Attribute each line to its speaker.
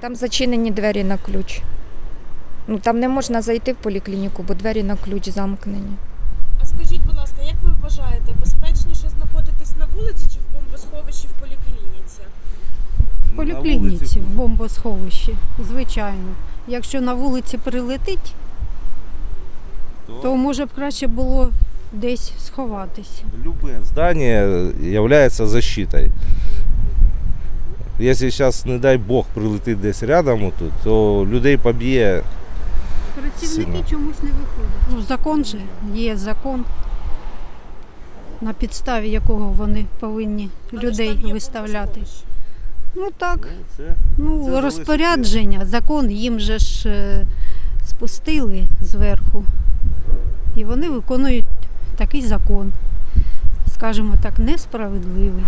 Speaker 1: Там зачинені двері на ключ. Ну там не можна зайти в поліклініку, бо двері на ключ замкнені.
Speaker 2: А скажіть, будь ласка, як ви вважаєте, безпечніше знаходитись на вулиці чи в бомбосховищі в поліклініці?
Speaker 3: В поліклініці, в бомбосховищі, звичайно. Якщо на вулиці прилетить, то може б краще було десь сховатись.
Speaker 4: Любое здание является защитой. Если сейчас, не дай Бог, прилетить десь рядом тут, то людей поб'є.
Speaker 3: Працівники
Speaker 4: Сильно.
Speaker 3: чомусь не виходять. Ну, закон же, є закон, на підставі якого вони повинні
Speaker 2: Але
Speaker 3: людей виставляти. Ну так,
Speaker 4: це
Speaker 3: ну
Speaker 4: це
Speaker 3: розпорядження, закон їм же ж е, спустили зверху. І вони виконують такий закон, скажімо так, несправедливий.